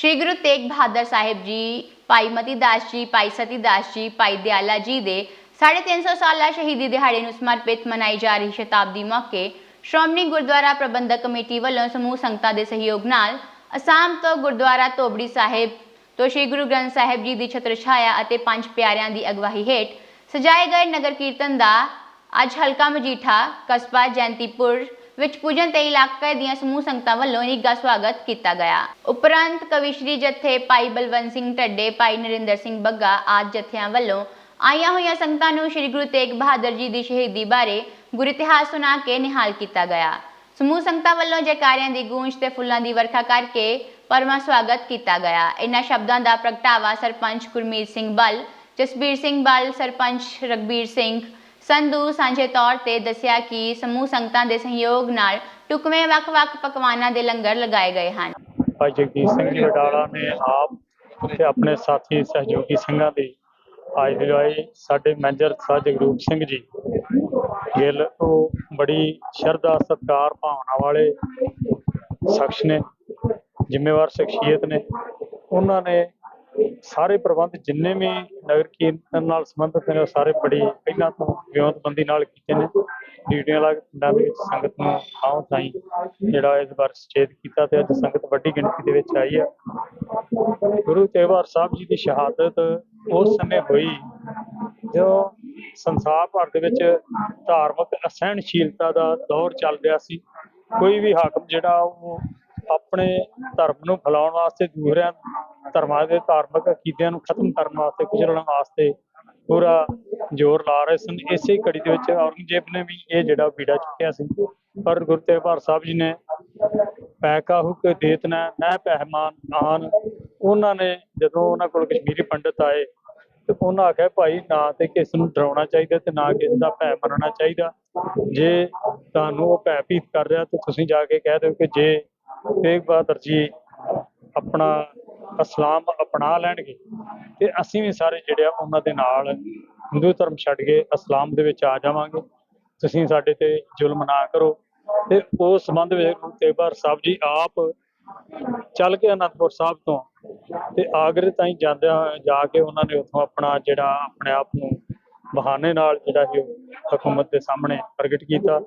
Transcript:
ਸ਼੍ਰੀ ਗੁਰੂ ਤੇਗ ਬਹਾਦਰ ਸਾਹਿਬ ਜੀ, ਭਾਈ ਮਤੀ ਦਾਸ ਜੀ, ਭਾਈ ਸਤੀ ਦਾਸ ਜੀ, ਭਾਈ ਦਿਆਲਾ ਜੀ ਦੇ 350 ਸਾਲਾ ਸ਼ਹੀਦੀ ਦਿਹਾੜੇ ਨੂੰ ਸਮਰਪਿਤ ਮਨਾਈ ਜਾ ਰਹੀ ਸ਼ਤਾਬਦੀ ਮੌਕੇ ਸ਼੍ਰੋਮਣੀ ਗੁਰਦੁਆਰਾ ਪ੍ਰਬੰਧਕ ਕਮੇਟੀ ਵੱਲੋਂ ਸਮੂਹ ਸੰਗਤਾਂ ਦੇ ਸਹਿਯੋਗ ਨਾਲ ਅਸਾਮ ਤੋਂ ਗੁਰਦੁਆਰਾ ਤੋਬੜੀ ਸਾਹਿਬ ਤੋਂ ਸ਼੍ਰੀ ਗੁਰੂ ਗ੍ਰੰਥ ਸਾਹਿਬ ਜੀ ਦੀ ਛਤਰ ਛਾਇਆ ਅਤੇ ਪੰਜ ਪਿਆਰਿਆਂ ਦੀ ਅਗਵਾਈ ਹੇਠ ਸਜਾਏ ਗਏ ਨਗਰ ਕੀਰਤਨ ਦਾ ਅੱਜ ਹਲਕਾ ਮਜੀਠਾ, ਕਸਬਾ ਜੈਂਤੀਪੁਰ ਵਿੱਚ ਪੂਜਨ ਤੇ ਇਲਾਕੇ ਦੀਆਂ ਸਮੂਹ ਸੰਗਤਾਂ ਵੱਲੋਂ ਨਿੱਘਾ ਸਵਾਗਤ ਕੀਤਾ ਗਿਆ। ਉਪਰੰਤ ਕਵਿਸ਼ਰੀ ਜਥੇ ਭਾਈ ਬਲਵੰਤ ਸਿੰਘ ਢੱਡੇ, ਭਾਈ ਨਰਿੰਦਰ ਸਿੰਘ ਬੱਗਾ ਆਦਿ ਜਥਿਆਂ ਵੱਲੋਂ ਆਈਆਂ ਹੋਈਆਂ ਸੰਗਤਾਂ ਨੂੰ ਸ੍ਰੀ ਗੁਰੂ ਤੇਗ ਬਹਾਦਰ ਜੀ ਦੀ ਸ਼ਹੀਦੀ ਬਾਰੇ ਗੁਰ ਇਤਿਹਾਸ ਸੁਣਾ ਕੇ ਨਿਹਾਲ ਕੀਤਾ ਗਿਆ। ਸਮੂਹ ਸੰਗਤਾਂ ਵੱਲੋਂ ਜੈਕਾਰਿਆਂ ਦੀ ਗੂੰਜ ਤੇ ਫੁੱਲਾਂ ਦੀ ਵਰਖਾ ਕਰਕੇ ਪਰਮਾ ਸਵਾਗਤ ਕੀਤਾ ਗਿਆ। ਇਨ੍ਹਾਂ ਸ਼ਬਦਾਂ ਦਾ ਪ੍ਰਗਟਾਵਾ ਸਰਪੰਚ ਗੁਰਮੀਤ ਸਿੰਘ ਬਲ, ਜਸਬੀਰ ਸਿੰਘ ਬਲ, ਸਰਪੰਚ ਰਗਬੀਰ ਸਿੰਘ ਸੰਧੂ ਸਾਂਝੇ ਤੌਰ ਤੇ ਦੱਸਿਆ ਕਿ ਸਮੂਹ ਸੰਗਤਾਂ ਦੇ ਸਹਿਯੋਗ ਨਾਲ ਟੁਕਵੇਂ ਵੱਖ-ਵੱਖ ਪਕਵਾਨਾਂ ਦੇ ਲੰਗਰ ਲਗਾਏ ਗਏ ਹਨ। ਭਾਈ ਜਗਦੀਸ਼ ਸਿੰਘ ਜੀ ਵਡਾਲਾ ਨੇ ਆਪ ਤੇ ਆਪਣੇ ਸਾਥੀ ਸਹਿਯੋਗੀ ਸਿੰਘਾਂ ਦੀ ਹਾਜ਼ਰੀ ਲਵਾਈ ਸਾਡੇ ਮੈਨੇਜਰ ਸਾਹਿਬ ਜਗਰੂਪ ਸਿੰਘ ਜੀ, ਗਿੱਲ, ਉਹ ਬੜੀ ਸ਼ਰਧਾ, ਸਤਿਕਾਰ ਭਾਵਨਾ ਵਾਲੇ ਸ਼ਖਸ ਨੇ, ਜ਼ਿੰਮੇਵਾਰ ਸ਼ਖਸੀਅਤ ਨੇ। ਉਹਨਾਂ ਨੇ ਸਾਰੇ ਪ੍ਰਬੰਧ ਜਿੰਨੇ ਵੀ ਨਗਰ ਕੀਰਤਨ ਨਾਲ ਸੰਬੰਧਿਤ ਨੇ, ਉਹ ਸਾਰੇ ਬੜੀ ਪਹਿਲਾਂ ਤੋਂ ਵਿਉਂਤਬੰਦੀ ਨਾਲ ਕੀਤੇ ਨੇ। ਡਿਊਟੀਆਂ ਲਾ ਕੇ ਪਿੰਡਾਂ ਦੇ ਵਿੱਚ ਸੰਗਤ ਨੂੰ ਥਾਂ ਥਾਈਂ ਜਿਹੜਾ ਇਸ ਵਾਰ ਸੁਚੇਤ ਕੀਤਾ ਤੇ ਅੱਜ ਸੰਗਤ ਵੱਡੀ ਗਿਣਤੀ ਦੇ ਵਿੱਚ ਆਈ ਹੈ ਗੁਰੂ ਤੇਗਬਹਾਦਰ ਸਾਹਿਬ ਜੀ ਦੀ ਸ਼ਹਾਦਤ ਉਸ ਸਮੇਂ ਹੋਈ ਜੋ ਸੰਸਾਰ ਭਰ ਦੇ ਵਿੱਚ ਧਾਰਮਿਕ ਅਸਹਿਣਸ਼ੀਲਤਾ ਦਾ ਦੌਰ ਚੱਲ ਰਿਹਾ ਸੀ। ਕੋਈ ਵੀ ਹਾਕਮ ਜਿਹੜਾ ਉਹ ਆਪਣੇ ਧਰਮ ਨੂੰ ਫੈਲਾਉਣ ਵਾਸਤੇ ਦੂਸਰਿਆਂ ਧਰਮਾਂ ਦੇ ਧਾਰਮਿਕ ਅਕੀਦਿਆਂ ਨੂੰ ਖਤਮ ਕਰਨ ਵਾਸਤੇ ਕੁਚਲਣ ਵਾਸਤੇ ਪੂਰਾ ਜ਼ੋਰ ਲਾ ਰਹੇ ਸਨ। ਇਸੇ ਕੜੀ ਦੇ ਵਿੱਚ ਔਰੰਗਜ਼ੇਬ ਨੇ ਵੀ ਇਹ ਜਿਹੜਾ ਬੀੜਾ ਚੁੱਕਿਆ ਸੀ, ਪਰ ਗੁਰੂ ਤੇਗ ਬਹਾਦਰ ਸਾਹਿਬ ਜੀ ਨੇ ਪੈਕਾ ਹੁਕ ਦੇਤਨਾ ਨਹਿ ਪਹਿਮਾਨ ਆਨ। ਉਹਨਾਂ ਨੇ ਜਦੋਂ ਉਹਨਾਂ ਕੋਲ ਕਸ਼ਮੀਰੀ ਪੰਡਤ ਆਏ, ਤੇ ਉਹਨਾਂ ਆਖਿਆ, ਭਾਈ, ਨਾ ਤੇ ਕਿਸ ਨੂੰ ਡਰਾਉਣਾ ਚਾਹੀਦਾ ਤੇ ਨਾ ਕਿਸ ਦਾ ਭੈ ਮੰਨਣਾ ਚਾਹੀਦਾ। ਜੇ ਤੁਹਾਨੂੰ ਉਹ ਭੈ ਭੀਤ ਕਰ ਰਿਹਾ, ਤੇ ਤੁਸੀਂ ਜਾ ਕੇ ਕਹਿ ਦਿਓ ਕਿ ਜੇ ਤੇਗ ਬਹਾਦਰ ਜੀ ਆਪਣਾ ਇਸਲਾਮ ਅਪਣਾ ਲੈਣਗੇ ਤੇ ਅਸੀਂ ਵੀ ਸਾਰੇ ਜਿਹੜੇ ਆ ਉਹਨਾਂ ਦੇ ਨਾਲ ਹਿੰਦੂ ਧਰਮ ਛੱਡ ਕੇ ਇਸਲਾਮ ਦੇ ਵਿੱਚ ਆ ਜਾਵਾਂਗੇ। ਤੁਸੀਂ ਸਾਡੇ ਤੇ ਜ਼ੁਲਮ ਨਾ ਕਰੋ ਤੇ ਉਸ ਸੰਬੰਧ ਵਿੱਚ ਗੁਰੂ ਤੇਗ ਬਹਾਦਰ ਸਾਹਿਬ ਜੀ ਆਪ ਚੱਲ ਕੇ ਅਨੰਦਪੁਰ ਸਾਹਿਬ ਤੋਂ ਤੇ ਆਗਰੇ ਤਾਈਂ ਜਾਂਦਿਆਂ ਜਾ ਕੇ ਉਹਨਾਂ ਨੇ ਉੱਥੋਂ ਆਪਣਾ ਜਿਹੜਾ ਆਪਣੇ ਆਪ ਨੂੰ ਬਹਾਨੇ ਨਾਲ ਜਿਹੜਾ ਸੀ ਉਹ ਹਕੂਮਤ ਦੇ ਸਾਹਮਣੇ ਪ੍ਰਗਟ ਕੀਤਾ।